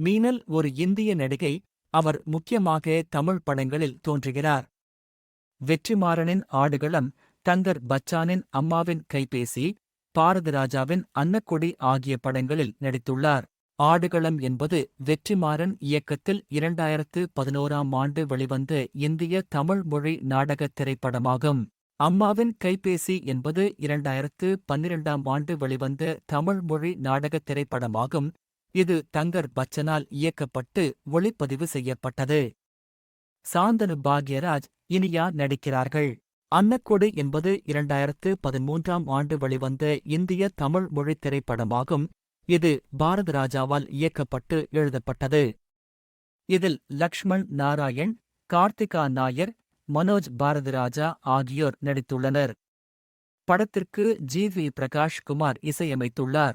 மீனல் ஒரு இந்திய நடிகை. அவர் முக்கியமாக தமிழ் படங்களில் தோன்றுகிறார். வெற்றிமாறனின் ஆடுகளம் தங்கர் பச்சானின் அம்மாவின் கைபேசி பாரதிராஜாவின் அன்னக்கொடி ஆகிய படங்களில் நடித்துள்ளார். ஆடுகளம் என்பது வெற்றிமாறன் இயக்கத்தில் இரண்டாயிரத்து பதினோராம் ஆண்டு வெளிவந்த இந்திய தமிழ் மொழி நாடகத் திரைப்படமாகும். அம்மாவின் கைபேசி என்பது இரண்டாயிரத்து பன்னிரெண்டாம் ஆண்டு வெளிவந்த தமிழ் மொழி நாடகத் திரைப்படமாகும். இது தங்கர் பச்சனால் இயக்கப்பட்டு ஒளிப்பதிவு செய்யப்பட்டது. சாந்தனு பாக்யராஜ் இனியா நடிக்கிறார்கள். அன்னக்கொடு என்பது இரண்டாயிரத்து பதிமூன்றாம் ஆண்டு வெளிவந்த இந்திய தமிழ் மொழித் திரைப்படமாகும். இது பாரதராஜாவால் இயக்கப்பட்டு எழுதப்பட்டது. இதில் லக்ஷ்மண் நாராயண் கார்த்திகா நாயர் மனோஜ் பாரதிராஜா ஆகியோர் நடித்துள்ளனர். படத்திற்கு ஜி வி பிரகாஷ் குமார் இசையமைத்துள்ளார்.